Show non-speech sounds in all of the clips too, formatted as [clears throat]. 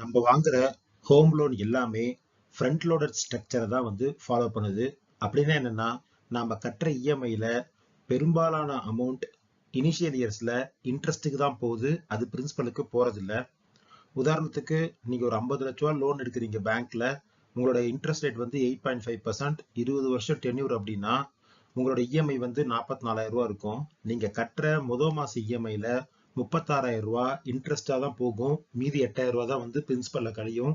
நம்ம வாங்குற home loan எல்லாமே ஃப்ரண்ட் லோடட் ஸ்ட்ரக்சரை தான் வந்து ஃபாலோ பண்ணுது. அப்படின்னா என்னன்னா நாம் கட்டுற இஎம்ஐயில் பெரும்பாலான அமௌண்ட் இனிஷியல் இயர்ஸில் இன்ட்ரெஸ்ட்டுக்கு தான் போகுது. அது பிரின்சிபலுக்கு போகிறதில்ல உதாரணத்துக்கு நீங்கள் ஒரு ஐம்பது லட்ச ரூபா லோன் எடுக்கிறீங்க பேங்க்கில் உங்களோட இன்ட்ரெஸ்ட் ரேட் வந்து எயிட் பாயிண்ட் ஃபைவ் பர்சன்ட் இருபது வருஷம் டென்யூர் அப்படின்னா உங்களோட இஎம்ஐ வந்து நாற்பத்தி நாலாயிரம் ரூபா இருக்கும். நீங்கள் கட்டுற முதல் மாத இஎம்ஐயில் முப்பத்தாறாயிரம் ரூபா. இன்ட்ரெஸ்டாக தான் போகும். மீதி எட்டாயிரம் ரூபா தான் வந்து பிரின்சிபலில் கழியும்.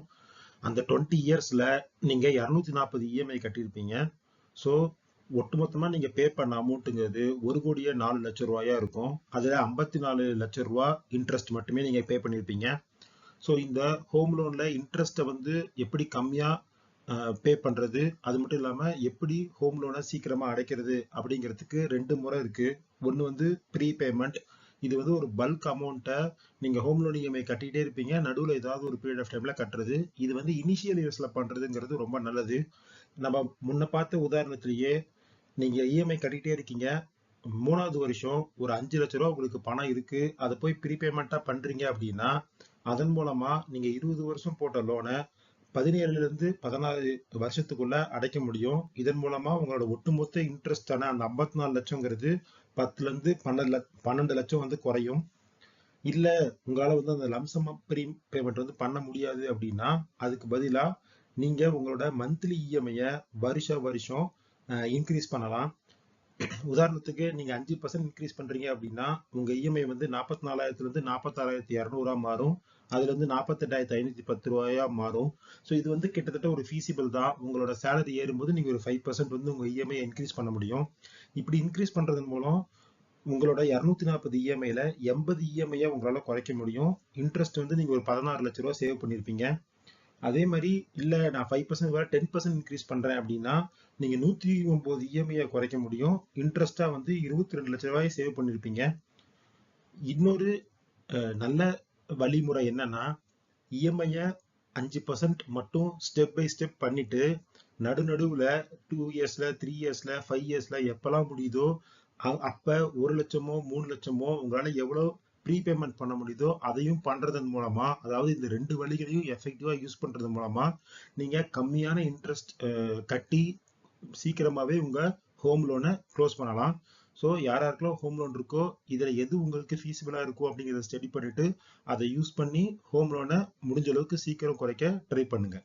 அந்த டுவெண்ட்டி இயர்ஸ்ல நீங்கள் இரநூத்தி நாற்பது இஎம்ஐ கட்டியிருப்பீங்க. ஸோ ஒட்டுமொத்தமாக நீங்கள் பே பண்ண அமௌண்ட்டுங்கிறது ஒரு கோடியே நாலு லட்சம் ரூபாயா இருக்கும். அதுல ஐம்பத்தி நாலு லட்சம் ரூபா இன்ட்ரெஸ்ட் மட்டுமே நீங்கள் பே பண்ணியிருப்பீங்க ஸோ இந்த ஹோம் லோன்ல இன்ட்ரெஸ்ட்டை வந்து எப்படி கம்மியாக பே பண்றது? அது மட்டும் இல்லாமல் எப்படி ஹோம் லோனை சீக்கிரமாக அடைக்கிறது அப்படிங்கிறதுக்கு ரெண்டு முறை இருக்கு. ஒன்னு வந்து ப்ரீ பேமெண்ட் இது வந்து ஒரு பல்க் அமௌண்ட்டை நீங்க ஹோம் லோன் இஎம்ஐ கட்டிட்டே இருப்பீங்க. நடுவில் ஏதாவது ஒரு பீரியட் ஆஃப் டைம்ல கட்டுறது. இது வந்து இனிஷியல் இயர்ஸில் பண்றதுங்கிறது ரொம்ப நல்லது. நம்ம முன்ன பார்த்த உதாரணத்திலேயே நீங்க இஎம்ஐ கட்டிட்டே இருக்கீங்க. மூணாவது வருஷம் ஒரு அஞ்சு லட்ச ரூபா உங்களுக்கு பணம் இருக்கு. அதை போய் ப்ரீபேமெண்ட்டாக பண்றீங்க அப்படின்னா அதன் மூலமா நீங்க இருபது வருஷம் போட்ட லோனை பதினேழுல இருந்து பதினாறு வருஷத்துக்குள்ள அடைக்க முடியும். இதன் மூலமா உங்களோட ஒட்டுமொத்த இன்ட்ரெஸ்டான அந்த ஐம்பத்தி நாலு லட்சங்கிறது பத்துல இருந்து பன்னெண்டு பன்னெண்டு லட்சம் வந்து குறையும். இல்ல உங்களால வந்து அந்த லம்சம் ப்ரீ பேமெண்ட் வந்து பண்ண முடியாது அப்படின்னா அதுக்கு பதிலா நீங்க உங்களோட மந்த்லி இஎம்ஐய வருஷ வருஷம் இன்க்ரீஸ் பண்ணலாம். [clears throat] உதாரணத்துக்கு நீங்க அஞ்சு பர்சன்ட் இன்க்ரீஸ் பண்றீங்க அப்படின்னா உங்க இஎம்ஐ வந்து நாற்பத்தி நாலாயிரத்துல இருந்து நாற்பத்தாறாயிரத்தி இரநூறா மாறும். அதுல இருந்து நாற்பத்தெட்டாயிரத்தி ஐநூத்தி பத்து ரூபாயா மாறும். ஸோ இது வந்து கிட்டத்தட்ட ஒரு ஃபீசிபிள் தான். உங்களோட சேலரி ஏறும்போது நீங்க ஒரு ஃபைவ் பர்சன்ட் வந்து உங்க இஎம்ஐ இன்க்ரீஸ் பண்ண முடியும். இப்படி இன்க்ரீஸ் பண்றதன் மூலம் உங்களோட இரநூத்தி நாற்பது இஎம்ஐல எண்பது இஎம்ஐயா உங்களால குறைக்க முடியும். இன்ட்ரெஸ்ட் வந்து நீங்க ஒரு பதினாறு லட்ச ரூபா சேவ் பண்ணிருப்பீங்க. அதே மாதிரி இல்லை நான் ஃபைவ் பர்சன்ட் வர டென் பர்சன்ட் இன்க்ரீஸ் பண்ணுறேன் அப்படின்னா நீங்கள் நூற்றி ஒம்பது இஎம்ஐயை குறைக்க முடியும். இன்ட்ரெஸ்ட்டாக வந்து இருபத்தி ரெண்டு லட்ச ரூபாய் சேவ் பண்ணியிருப்பீங்க இன்னொரு நல்ல வழிமுறை என்னன்னா இஎம்ஐயை அஞ்சு பர்சன்ட் மட்டும் ஸ்டெப் பை ஸ்டெப் பண்ணிட்டு நடுநடுவுல டூ இயர்ஸில் த்ரீ இயர்ஸில் ஃபைவ் இயர்ஸில் எப்போல்லாம் முடியுதோ அப்போ ஒரு லட்சமோ மூணு லட்சமோ உங்களால் எவ்வளோ ப்ரீ பேமெண்ட் பண்ண முடியுதோ அதையும் பண்றதன் மூலமா அதாவது இந்த ரெண்டு வழிகளையும் எஃபெக்டிவாக யூஸ் பண்றது மூலமா நீங்க கம்மியான இன்ட்ரெஸ்ட் கட்டி சீக்கிரமாவே உங்க ஹோம் லோனை க்ளோஸ் பண்ணலாம். ஸோ யார் யாருக்கெல்லாம் ஹோம் லோன் இருக்கோ இதுல எது உங்களுக்கு ஃபீஸிபிளாக இருக்கோ அப்படிங்கிறத ஸ்டடி பண்ணிட்டு அதை யூஸ் பண்ணி ஹோம் லோனை முடிஞ்ச அளவுக்கு சீக்கிரம் குறைக்க ட்ரை பண்ணுங்க.